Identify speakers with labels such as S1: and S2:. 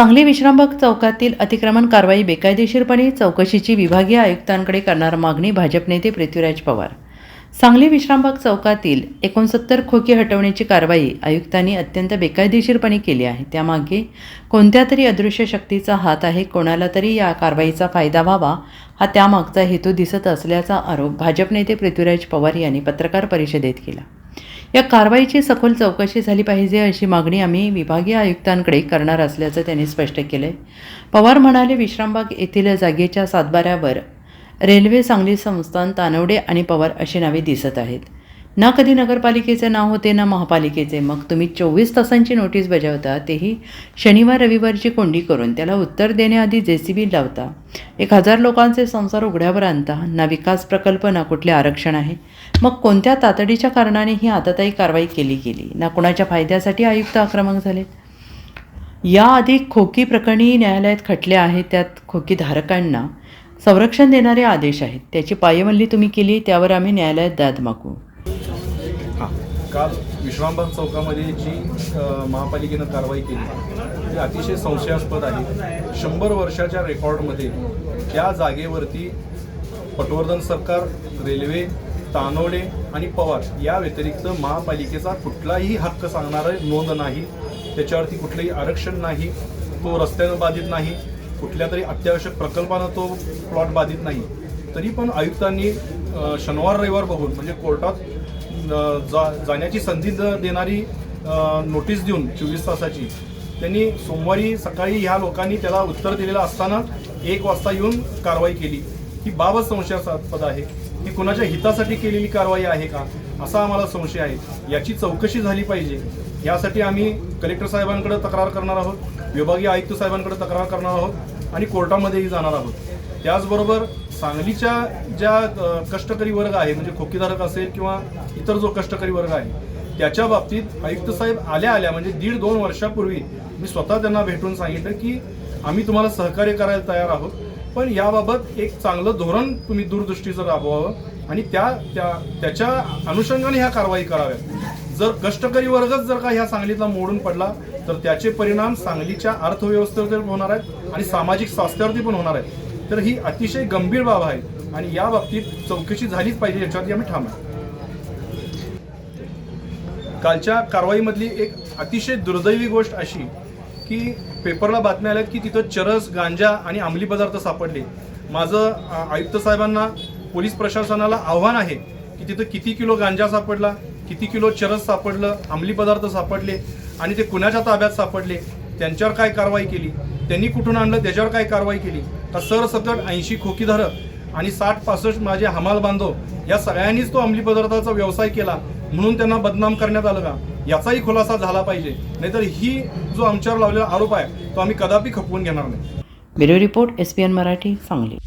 S1: सांगली विश्रामबाग चौकातील अतिक्रमण कारवाई बेकायदेशीरपणे चौकशीची विभागीय आयुक्तांकडे करणार मागणी भाजप नेते पृथ्वीराज पवार. सांगली विश्रामबाग चौकातील एकोणसत्तर खोकी हटवण्याची कारवाई आयुक्तांनी अत्यंत बेकायदेशीरपणे केली आहे. त्यामागे कोणत्या तरी अदृश्य शक्तीचा हात आहे कोणाला तरी या कारवाईचा फायदा व्हावा हा त्यामागचा हेतू दिसत असल्याचा आरोप भाजप नेते पृथ्वीराज पवार यांनी पत्रकार परिषदेत केला. या कारवाईची सखोल चौकशी झाली पाहिजे अशी मागणी आम्ही विभागीय आयुक्तांकडे करणार असल्याचं त्यांनी स्पष्ट केलं पवार म्हणाले विश्रामबाग येथील जागेच्या सातबाऱ्यावर रेल्वे सांगली संस्थान तानवडे आणि पवार अशी नावे दिसत आहेत. ना कधी नगरपालिकेचे नाव होते ना महापालिकेचे. मग तुम्ही चोवीस तासांची नोटीस बजावता तेही शनिवार रविवारची कोंडी करून. त्याला उत्तर देण्याआधी जे सी बी लावता. एक हजार लोकांचे संसार उघड्यावर आणता. ना विकास प्रकल्प ना कुठले आरक्षण आहे. मग कोणत्या तातडीच्या कारणाने ही आताताई कारवाई केली गेली? ना कुणाच्या फायद्यासाठी आयुक्त आक्रमक झाले याआधी खोकी प्रकरणी न्यायालयात खटले आहेत. त्यात खोकीधारकांना संरक्षण देणारे आदेश आहेत. त्याची पायमल्ली तुम्ही केली त्यावर आम्ही न्यायालयात दाद मागू.
S2: काल विश्रामबाग चौकामध्ये जी महापालिकेनं कारवाई केली ती अतिशय संशयास्पद आहे. शंभर वर्षाच्या रेकॉर्डमध्ये त्या जागेवरती पटवर्धन सरकार रेल्वे तानवडे आणि पवार या व्यतिरिक्त महापालिकेचा कुठलाही हक्क सांगणारं नोंद नाही. त्याच्यावरती कुठलंही आरक्षण नाही. तो रस्त्यानं बाधित नाही. कुठल्या तरी अत्यावश्यक प्रकल्पानं तो प्लॉट बाधित नाही. तरी पण आयुक्तांनी शनिवार रविवार बघून म्हणजे कोर्टात जा जाण्याची संधी देणारी नोटीस देऊन चोवीस तासाची त्यांनी सोमवारी सकाळी ह्या लोकांनी त्याला उत्तर दिलेलं असताना एक वाजता येऊन कारवाई केली. ही बाबत संशयास्पद आहे. ही कुणाच्या हितासाठी केलेली कारवाई आहे का? असा आम्हाला संशय आहे. याची चौकशी झाली पाहिजे. यासाठी आम्ही कलेक्टर साहेबांकडे तक्रार करणार आहोत विभागीय आयुक्त साहेबांकडे तक्रार करणार आहोत आणि कोर्टामध्येही जाणार आहोत. त्याचबरोबर सांगलीच्या ज्या कष्टकरी वर्ग आहे म्हणजे खोकीधारक असेल किंवा इतर जो कष्टकरी वर्ग आहे त्याच्या बाबतीत आयुक्त साहेब आल्या आल्या म्हणजे दीड दोन वर्षापूर्वी मी स्वतः त्यांना भेटून सांगितलं की आम्ही तुम्हाला सहकार्य करायला तयार आहोत पण याबाबत एक चांगलं धोरण तुम्ही दूरदृष्टीचं राबवावं आणि त्या त्या त्याच्या अनुषंगाने ह्या कारवाई कराव्यात. जर कष्टकरी वर्गच जर का ह्या सांगलीतला मोडून पडला तर त्याचे परिणाम सांगलीच्या अर्थव्यवस्थेवर पण होणार आहेत आणि सामाजिक स्वास्थ्यावरती पण होणार आहेत. तर ही अतिशय गंभीर बाब आहे आणि या बाबतीत चौकशी झालीच पाहिजे याच्यावरती आम्ही ठाम आहे. कालच्या कारवाईमधली एक अतिशय दुर्दैवी गोष्ट अशी की पेपरला बातम्या आल्यात की तिथं चरस गांजा आणि अंमली पदार्थ सापडले. माझं आयुक्त साहेबांना पोलीस प्रशासनाला आव्हान आहे की तिथं किती किलो गांजा सापडला किती किलो चरस सापडलं अंमली पदार्थ सापडले आणि ते कुणाच्या ताब्यात सापडले त्यांच्यावर काय कारवाई केली? त्यांनी कुठून आणलं त्याच्यावर काय कारवाई केली? तर सरसकट ऐंशी खोकीधारक आणि साठ पासष्ट माझे हमाल बांधव या सगळ्यांनीच तो अंमली पदार्थाचा व्यवसाय केला म्हणून त्यांना बदनाम करण्यात आलं का? याचाही खुलासा झाला पाहिजे. नाहीतर ही जो आमच्यावर लावलेला आरोप आहे तो आम्ही कदापि खपवून घेणार नाही.
S1: Bureau report S P N Marathi Sangli.